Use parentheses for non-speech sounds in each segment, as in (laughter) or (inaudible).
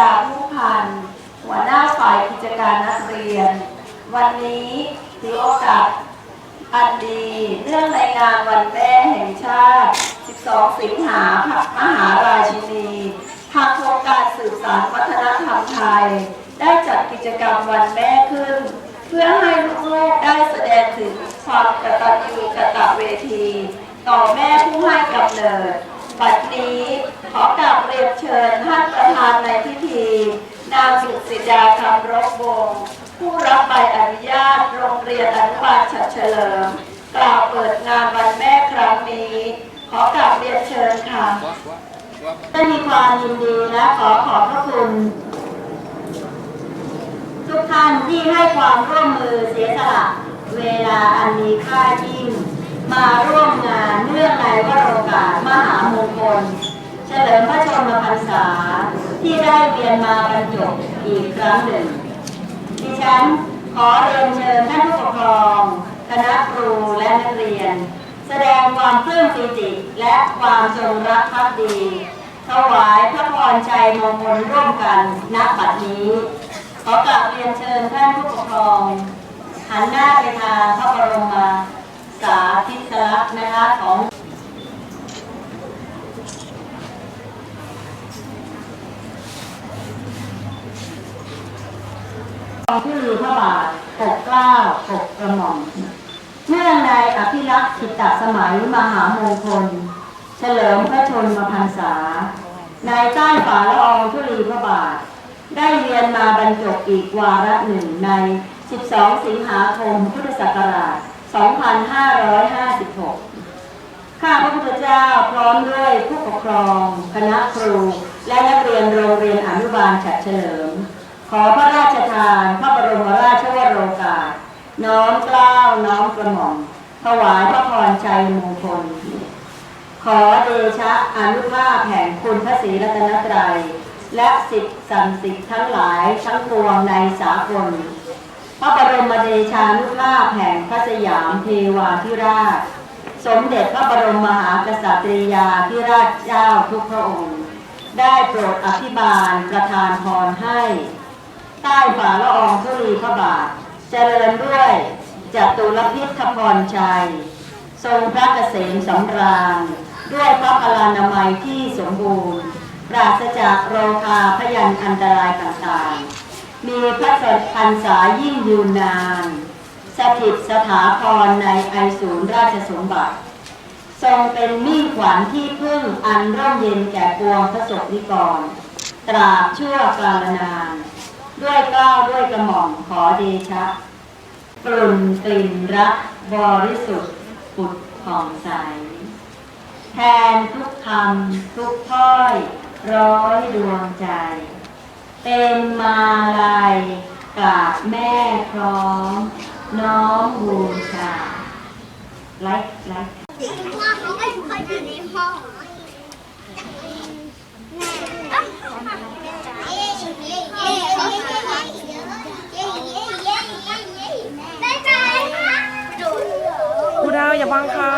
ดาผู้พัน หัวหน้าฝ่ายกิจการนักเรียน วันนี้ถือโอกาสอันดีเนื่องในงานวันแม่แห่งชาติ 12 สิงหามหาราชินี ทางโครงการสืบสานวัฒนธรรมไทย ได้จัดกิจกรรมวันแม่ขึ้น เพื่อให้ลูกๆได้แสดงถึงความกตัญญูกตเวที ต่อแม่ผู้ให้กำเนิด บัดนี้ขอกราบเรียนเชิญท่านประธานในพิธี นางสุสิดาคำรบวงผู้รับใบอนุญาตโรงเรียนอนุบาลฉัดเฉลิม กล่าวเปิดงานวันแม่ครั้งนี้ ขอกราบเรียนเชิญค่ะได้มีความยินดีและขอขอบพระคุณทุกท่านที่ให้ความร่วมมือเสียสละเวลาอันมีค่ายิ่ง มาร่วมงานเนื่องในวโรกาสมหามงคล เฉลิมพระชนมพรรษาที่ได้เวียนมาบรรจบอีกครั้งหนึ่ง ดิฉันขอเรียนเชิญท่านผู้ปกครอง คณะครูและนักเรียน แสดงความปลื้มปิติและความจงรักภักดีถวายพระพรชัยมงคลร่วมกันณบัดนี้ ขอกราบเรียนเชิญท่านผู้ปกครอง หันหน้าไปทางพระบรมมา สาธิสลักษณ์นะคะของของที่ลือพระบาทปกเกล้าปกกระหม่อมเนื่องในอภิรักษ์ขิตสมัยมหามงคล เฉลิมพระชนมพรรษา ในใต้ฝ่าละอองธุลีพระบาท ได้เรียนมาบรรจบอีกวาระหนึ่งใน 12 สิงหาคมพุทธศักราช 2556 ข้าพระพุทธเจ้าพร้อมด้วยผู้ปกครอง คณะครู และนักเรียนโรงเรียนอนุบาลฉัดเฉลิม ขอพระราชทานพระบรมราชวโรกาส น้อมเกล้าวน้อมกระหม่อมถวายพระพรชัยมงคล ขอเดชะอนุภาพแห่งคุณพระศรีรัตนตรัย และสิทธิสันสิทธิ์ทั้งหลายทั้งปวงในสากล พระบรมเดชานุภาพแห่งพระสยามเทวาธิราช สมเด็จพระบรมมหากษัตริยาธิราชเจ้าทุกพระองค์ ได้โปรดอภิบาลประทานพรให้ ใต้ฝ่าละอองธุลีพระบาท เจริญด้วยจตุรพิธพรชัย ทรงพระเกษมสำราญ ด้วยพระพลานามัยที่สมบูรณ์ ปราศจากโรคาพยันอันตรายต่างๆ มีพระสดพรรษายิ่งยืนนาน สถิตสถาพรในไอศูนย์ราชสมบัติ ทรงเป็นมิ่งขวัญที่พึ่งอันร่มเย็นแก่ปวงพระสงฆ์นิกร ตราบชั่วกาลนาน ด้วยกล้าวด้วยกระหม่อมขอเดชะกลุ่นกลิ่นรักบริสุทธิ์ปุดผ่องใส แทนทุกคำทุกถ้อย ร้อยดวงใจ เป็นมาลัยกราบแม่พร้อม น้อมบูชาไลค์ไลค์ว่าเขาไม่เคยอยู่ในห้องได้ใจค่ะดูครูดาวอย่าบังค่ะ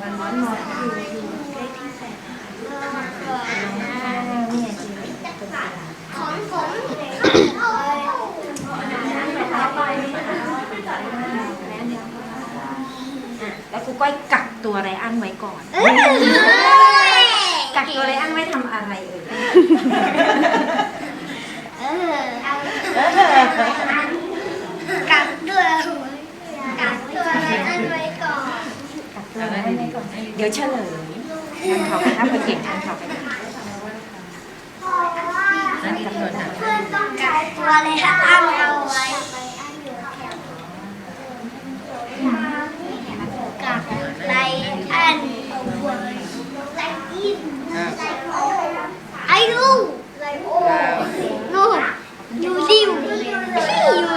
วันนั้นนอนอยู่อยู่ได้ที่แสนเนี่ยชีวิของผมแล้วครูก้อยกักตัวไรอันไว้ก่อน กักตัวไรอันไว้ทำอะไรเอ่ยเออ เดี๋ยวเฉลยทานเขากันนะเพื่นเก่งทันเขากันนะอันนี้เพื่อนเพื่นต้องใช้ตัวเลยถ้าอ้างเอาไว้กับไรอันไรอินไรโอไอรูไรโอโนยูดิวพี่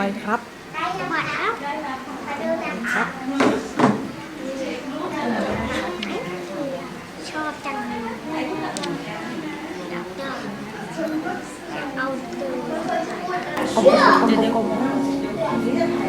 อยครับครับ ชอบจังเลยเอาตัวเอาตัวกลมๆ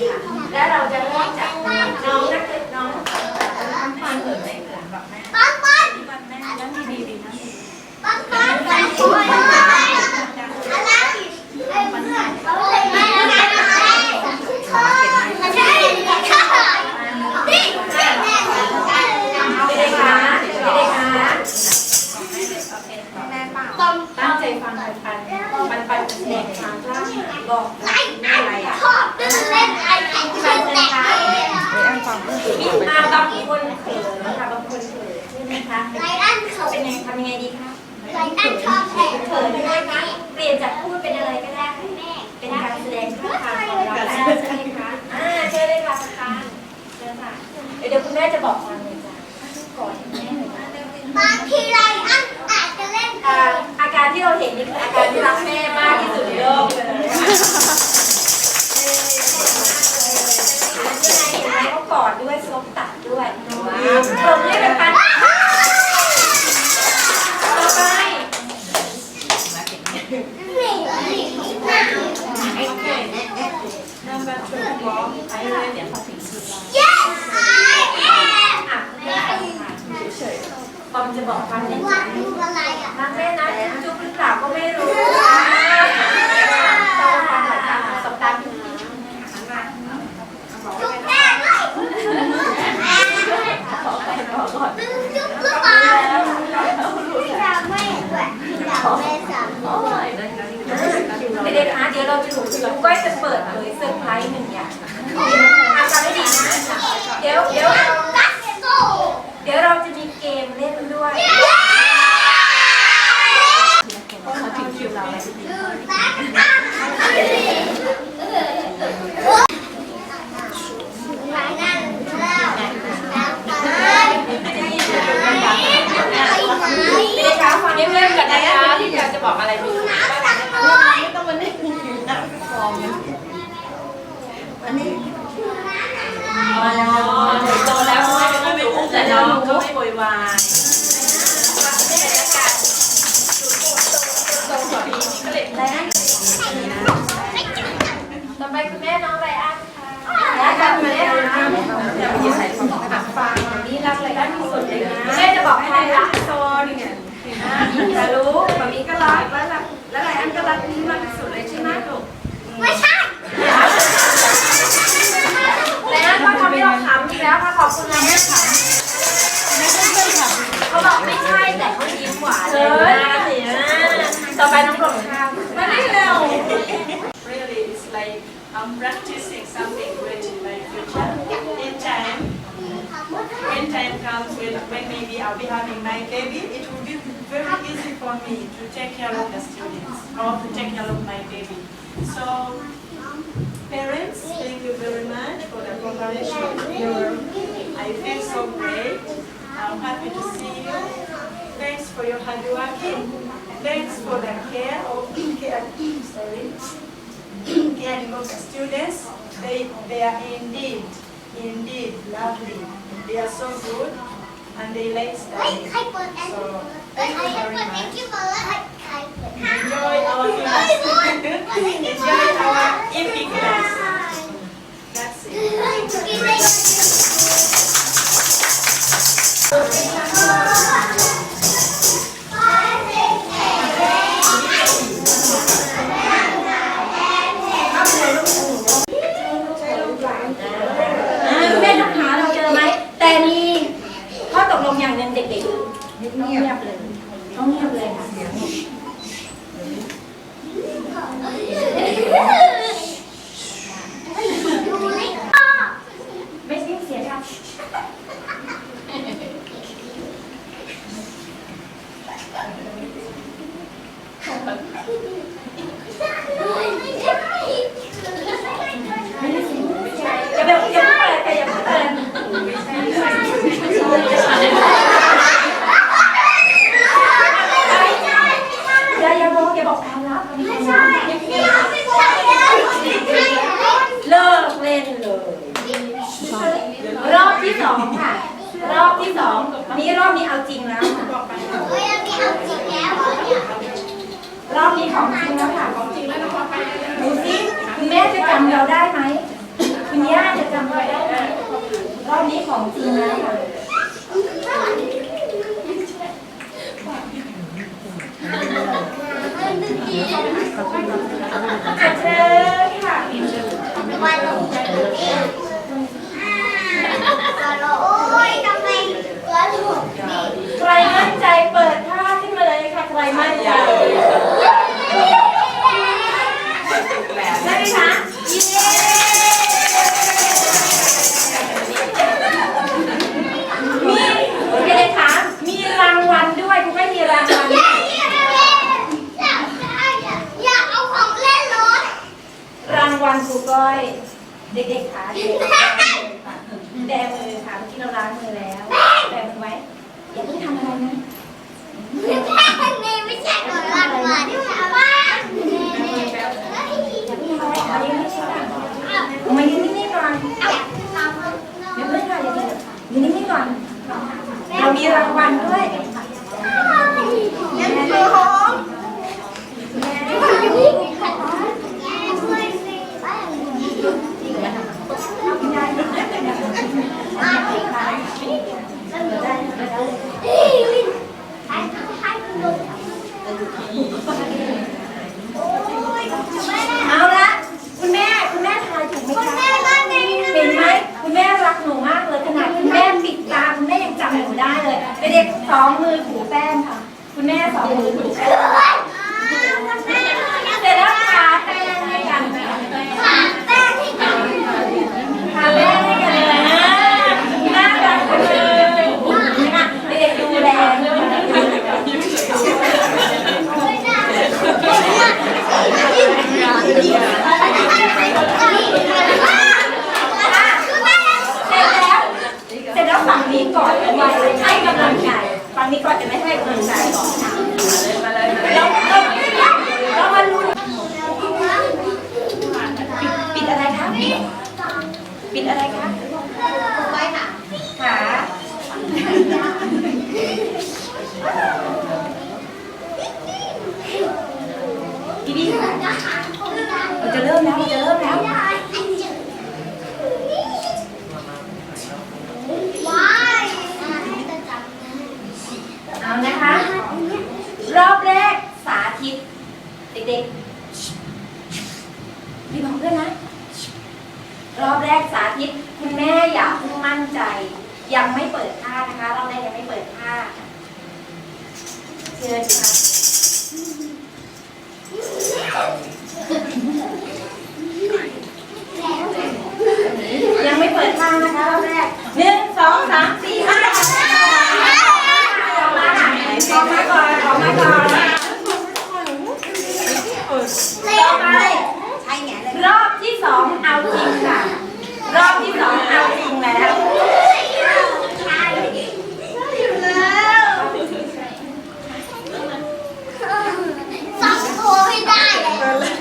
ค่ะ และเราจะเริ่มจากน้องนักเรียนน้องฟังเกิดไม่เกิดแบบแม่ ปังปัง แม่แล้วดีดีดีนะ ปังปังปังปังอะไรไอ้เพื่อนเขาเลยมาแล้วนะเธอมันใช่ค่ะนี่แม่แม่ เด็กๆนะเด็กๆนะตั้งใจฟังปันปันปันปันเป็นเด็กทางล่างบอก ไอ้ไอ้ชอบเล่นเล่นไอ้ไอ้ที่มันแตก ไปอ่านฟังเรื่องอื่น มี ต่อไป อาบาง คนเขินนะคะบางคนเขินใช่ไหมคะไอ้อันเขาเป็นยังไงทำยังไงดีคะไอ้อันชอบแข่งเขินได้ไหมเปลี่ยนจากพูดเป็นอะไรก็ได้แม่เป็นการแสดงท่าทางของเราใช่ไหมคะอ่าเชิญเลยค่ะประธานเชิญค่ะเดี๋ยวคุณแม่จะบอกทางเลยจ้ะก่อนแม่เลยนะ บางทีไรอันอาจจะเล่น อ่าอาการที่เราเห็นนี่คืออาการที่รักแม่มากที่สุดในโลกเลยยังไงเห็นไหมเขากอดด้วยซบตัดด้วยปรบมือให้กันต่อไป หนีหนีหนี yes I am อะแม่ค่ะปอมจะบอกฟังเนี่ย ว่าดูอะไรอะ รักแม่นะจุ๊บหรือเปล่าก็ไม่รู้ต้องฟังหลายครั้งสบตาพี่ จุ๊บแม่ด้วยดึงจุ๊บหรือเปล่าพี่ดาวไม่ด้วยพี่ดาวแม่สามด้วย เด็กๆคะเดี๋ยวเราจะถูกคุณก้อยจะเปิดเผยเซอร์ไพรส์หนึ่งอย่างทำกันให้ดีนะเดี๋ยวเดี๋ยว กัสโก้ เดี๋ยวเราจะมีเกมเล่นด้วย เขาถึงคิวเราแล้วไปนั่งแล้วแล้วไปไปไหน เด็กๆคะฟังเงียบๆกันนะคะที่อยากจะบอกอะไรพี่ น้ำตักเลย ต้องมาเล่นน้ำฟองนะ แล้วโตแล้วไม่ไม่อุ้มแต่น้องก็ไม่โวยวายต่อไปคุณแม่น้องไรอันค่ะและกันคุณแม่นะอย่าไปยืนใส่ฟังฟังนี่รักไรอันที่สุดเลยนะแม่จะบอกให้ไรรักโซนเนี่ยจะรู้แบบนี้ก็รักแล้วแล้วไรอันก็รักนี่มากที่สุดเลยใช่ไหมลูกไม่ใช่้วก็ทำให้เราขำอีกแล้วค่ะขอบคุณนะแม่ขำเขาบอกไม่ใช่แต่เขายิ้มหวานเลยนะสิต่อไปน้องกลมข้าวมาได้เร็ว Really, it's like I'm practicing something great in my future. In time, when time comes, when, when maybe I'll be having my baby, it will be very easy for me to take care of the students or to take care of my baby. So, parents, thank you very much for the cooperation. I feel so great. I'm happy to see you. Thanks for your hard working. Thanks for the care of care, sorry, caring of the students. They, they are indeed, indeed lovely. They are so good and they like. So, (laughs) thank you. Enjoy our class. Enjoy our epic class. That's it. Thank you. ิตเด็กๆพี่บอกเพื่อนนะ รอบแรกสาธิต คุณแม่อย่าเพิ่งมั่นใจ ยังไม่เปิดท่านะคะรอบแรกยังไม่เปิดท่าเชิญค่ะยังไม่เปิดท่านะคะรอบแรกหนึ่งสองสามสี่ห้าออกมาค่ะออกมาก่อนออกมาก่อน ต่อไปใช่ไงเลยรอบที่สองเอาจริงค่ะ รอบที่สองเอาจริงแล้วสองตัวไม่ได้เลย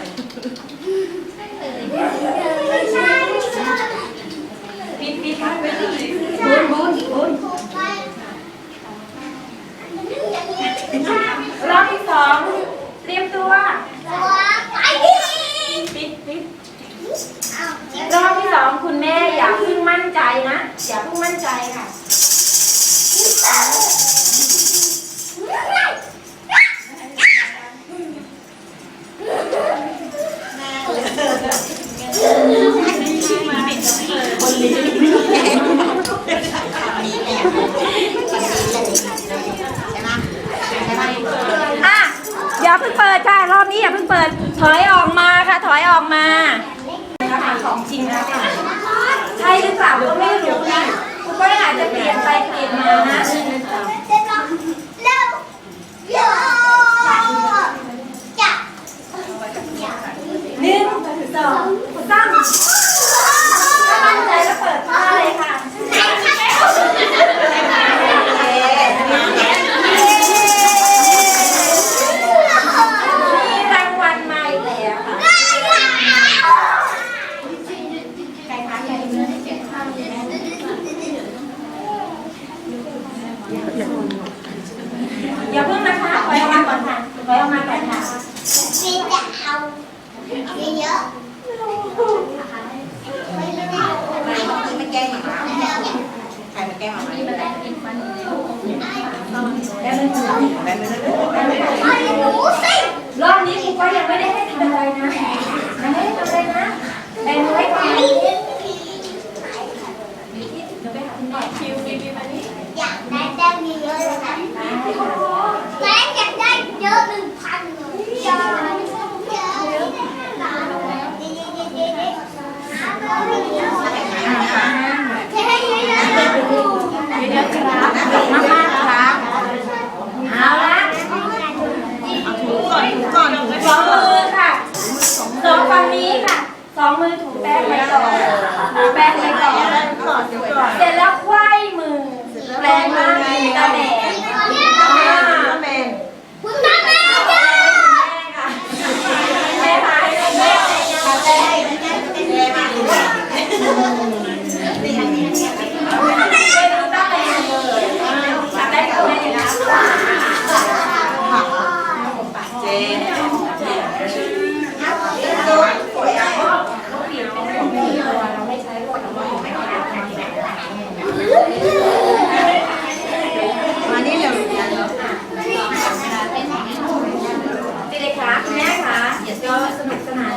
รอบนี้อย่าเพิ่งเปิด ถอยออกมาค่ะ ถอยออกมานะคะของจริงนะคะใช่หรือเปล่าก็ไม่รู้นะคุณก็อาจจะเปลี่ยนไปเปลี่ยนมานะ หนึ่งสองสามถ้ามั่นใจแล้วเปิดผ้าเลยค่ะมีรางวัลมาอีกแล้วค่ะใครคะใครเนื้อได้เก็บข้าวอยู่แล้วอย่าเพิ่งนะคะถอยออกมาก่อนค่ะถอยออกมาก่อนค่ะ เยอะไม่แกล้งหมาใครมาแกล้งหมาแล้วมันแบนไปเลยไอ้หนูสิรอบนี้ครูก็ยังไม่ได้ให้ทำอะไรนะยังไม่ได้ทำอะไรนะแบ่งไว้ก่อนเดี๋ยวไปหาคุณก่อนคิวคิวมานี่อยากได้แต้มเยอะๆเลยนะแม่อยากได้เยอะหนึ่งพันเลย คะเยอะๆครับมาาครับเาละถูก่อนถูก่อนสองมือค่ะสองฝั่งนี้ค่ะ สองมือถูแป้งไปก่อนแป้งไปก่อน เสร็จแล้วควายมือแปลงร่างเป็นตะแหน่แม่ค่ค่ะแม่ค่ค่ะ เจน